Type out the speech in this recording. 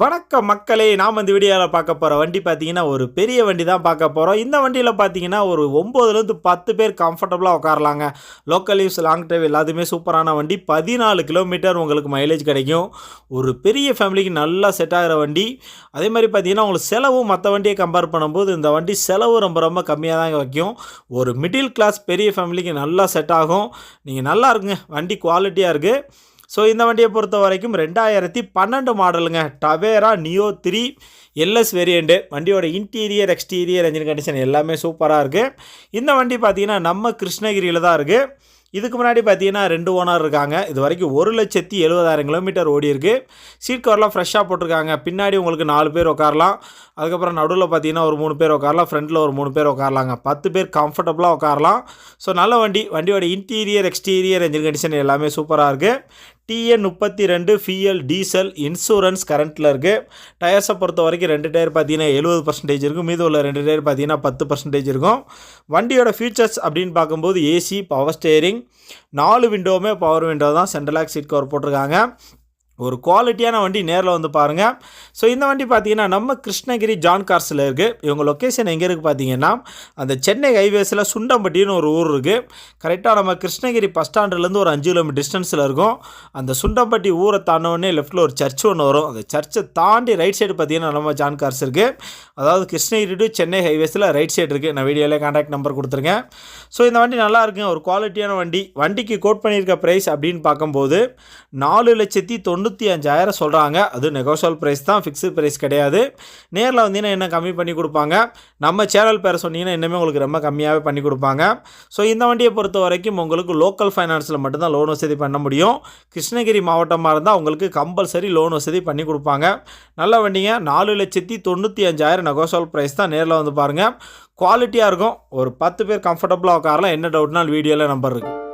வணக்கம் மக்களே நாம் வந்து வீடியோவில் பார்க்க போகிற வண்டி பார்த்தீங்கன்னா ஒரு பெரிய வண்டி தான் பார்க்க போகிறோம் இந்த வண்டியில் பார்த்தீங்கன்னா ஒரு ஒம்போதுலேருந்து பத்து பேர் கம்ஃபர்டபுளாக உட்காரலாங்க. லோக்கல் யூஸ் லாங் டிரைவ் எல்லாத்துமே சூப்பரான வண்டி. பதினாலு கிலோமீட்டர் உங்களுக்கு மைலேஜ் கிடைக்கும். ஒரு பெரிய ஃபேமிலிக்கு நல்லா செட் ஆகிற வண்டி. அதே மாதிரி பார்த்தீங்கன்னா உங்களுக்கு செலவும் மற்ற வண்டியை கம்பேர் பண்ணும்போது இந்த வண்டி செலவு ரொம்ப ரொம்ப கம்மியாக தான் வைக்கும். ஒரு மிடில் கிளாஸ் பெரிய ஃபேமிலிக்கு நல்லா செட் ஆகும். நீங்கள் நல்லா இருக்குங்க வண்டி குவாலிட்டியாக இருக்குது ஸோ இந்த வண்டியை பொறுத்த வரைக்கும் ரெண்டாயிரத்தி பன்னெண்டு மாடலுங்க. Tavera Neo three LS variant வண்டியோட இன்டீரியர் எக்ஸ்டீரியர் என்ஜின் கண்டிஷன் எல்லாமே சூப்பராக இருக்குது இந்த வண்டி பார்த்தீங்கன்னா நம்ம கிருஷ்ணகிரியில் தான் இருக்குது இதுக்கு முன்னாடி பார்த்தீங்கன்னா ரெண்டு ஓனர் இருக்காங்க. இது வரைக்கும் ஒரு லட்சத்தி எழுபதாயிரம் கிலோமீட்டர் ஓடி இருக்கு. சீட் கவர்லாம் ஃப்ரெஷ்ஷாக போட்டிருக்காங்க. பின்னாடி உங்களுக்கு நாலு பேர் உட்காரலாம். அதுக்கப்புறம் நடுவில் பார்த்தீங்கன்னா ஒரு மூணு பேர் உட்காரலாம். ஃப்ரண்ட்டில் ஒரு மூணு பேர் உட்காரலாங்க. பத்து பேர் கம்ஃபர்டபுளாக உட்காரலாம். ஸோ நல்ல வண்டி. வண்டியோட இன்டீரியர் எக்ஸ்டீரியர் என்ஜின் கண்டிஷன் எல்லாமே சூப்பராக இருக்குது டிஎன் முப்பத்தி ரெண்டு ஃபிஎல் டீசல் இன்சூரன்ஸ் கரண்ட்டில் இருக்குது டயர்ஸை பொறுத்த வரைக்கும் ரெண்டு டயர் பார்த்தீங்கன்னா எழுபது பர்சன்டேஜ் இருக்கும். மீது உள்ள ரெண்டு டயர் பார்த்தீங்கன்னா பத்து பர்சன்டேஜ் இருக்கும். வண்டியோட ஃபீச்சர்ஸ் அப்படின்னு பார்க்கும்போது ஏசி பவர் ஸ்டேரிங் நாலு விண்டோவுமே பவர் விண்டோ தான் சென்ட்ரலாக் சீட் கவர் போட்டிருக்காங்க. ஒரு குவாலிட்டியான வண்டி நேரில் வந்து பாருங்கள் ஸோ இந்த வண்டி பார்த்தீங்கன்னா நம்ம கிருஷ்ணகிரி ஜான் கார்ஸில் இருக்குது இவங்க லொக்கேஷன் எங்கே இருக்குது பார்த்தீங்கன்னா அந்த சென்னை ஹைவேஸில் சுண்டம்பட்டின்னு ஒரு ஊர் இருக்குது கரெக்டாக நம்ம கிருஷ்ணகிரி பஸ் ஸ்டாண்டுலேருந்து ஒரு அஞ்சு கிலோமீட்டர் டிஸ்டன்ஸில் இருக்கும். அந்த சுண்டம்பட்டி ஊரை தாண்டவுடனே லெஃப்ட்டில் ஒரு சர்ச் ஒன்று வரும். அந்த சர்ச்சை தாண்டி ரைட் சைடு பார்த்தீங்கன்னா நம்ம ஜான் கார்ஸ் இருக்குது அதாவது கிருஷ்ணகிரி டு சென்னை ஹைவேஸில் ரைட் சைடு இருக்குது நான் வீடியோவில் கான்டாக்ட் நம்பர் கொடுத்துருக்கேன் ஸோ இந்த வண்டி நல்லா இருக்குங்க. ஒரு குவாலிட்டியான வண்டி. வண்டிக்கு கோட் பண்ணியிருக்க ப்ரைஸ் அப்படின்னு பார்க்கும்போது நாலு லட்சத்தி தொண்ணூற்றி அஞ்சாயிரம் சொல்கிறாங்க அது நெகோஷியல் ப்ரைஸ் தான் ஃபிக்ஸ்டு ப்ரைஸ் கிடையாது. நேரில் வந்தீங்கன்னா என்ன கம்மி பண்ணி கொடுப்பாங்க. நம்ம சேனல் பேரை சொன்னீங்கன்னா இன்னுமே உங்களுக்கு ரொம்ப கம்மியாகவே பண்ணி கொடுப்பாங்க. ஸோ இந்த வண்டியை பொறுத்த வரைக்கும் உங்களுக்கு லோக்கல் ஃபைனான்ஸில் மட்டும்தான் லோன் வசதி பண்ண முடியும். கிருஷ்ணகிரி மாவட்டமாக இருந்தால் உங்களுக்கு கம்பல்சரி லோன் வசதி பண்ணி கொடுப்பாங்க. நல்ல வண்டிங்க. நாலு லட்சத்தி தொண்ணூற்றி அஞ்சாயிரம் நெகோஷியல் ப்ரைஸ் தான். நேரில் வந்து பாருங்கள் குவாலிட்டியாக இருக்கும். ஒரு பத்து பேர் கம்ஃபர்டபுளாக உட்காரலாம். என்ன டவுட்னால் வீடியோவில் நம்பர் இருக்குது